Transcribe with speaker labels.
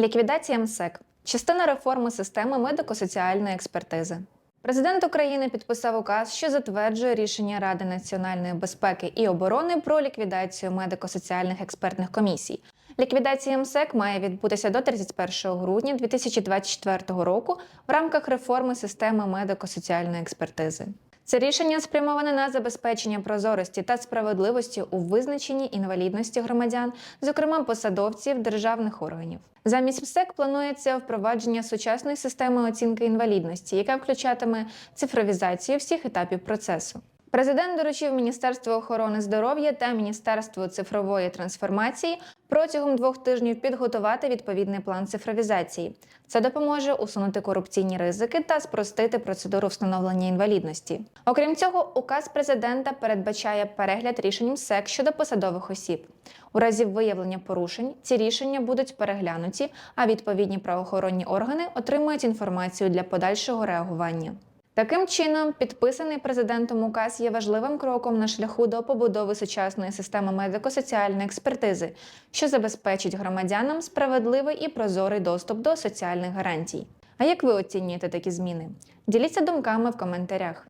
Speaker 1: Ліквідація МСЕК частина реформи системи медико-соціальної експертизи. Президент України підписав указ, що затверджує рішення Ради національної безпеки і оборони про ліквідацію медико-соціальних експертних комісій. Ліквідація МСЕК має відбутися до 31 грудня 2024 року в рамках реформи системи медико-соціальної експертизи. Це рішення спрямоване на забезпечення прозорості та справедливості у визначенні інвалідності громадян, зокрема посадовців державних органів. Замість МСЕК планується впровадження сучасної системи оцінки інвалідності, яка включатиме цифровізацію всіх етапів процесу. Президент доручив Міністерству охорони здоров'я та Міністерству цифрової трансформації протягом двох тижнів підготувати відповідний план цифровізації. Це допоможе усунути корупційні ризики та спростити процедуру встановлення інвалідності. Окрім цього, указ президента передбачає перегляд рішень МСЕК щодо посадових осіб. У разі виявлення порушень ці рішення будуть переглянуті, а відповідні правоохоронні органи отримують інформацію для подальшого реагування. Таким чином, підписаний президентом указ є важливим кроком на шляху до побудови сучасної системи медико-соціальної експертизи, що забезпечить громадянам справедливий і прозорий доступ до соціальних гарантій. А як ви оцінюєте такі зміни? Діліться думками в коментарях.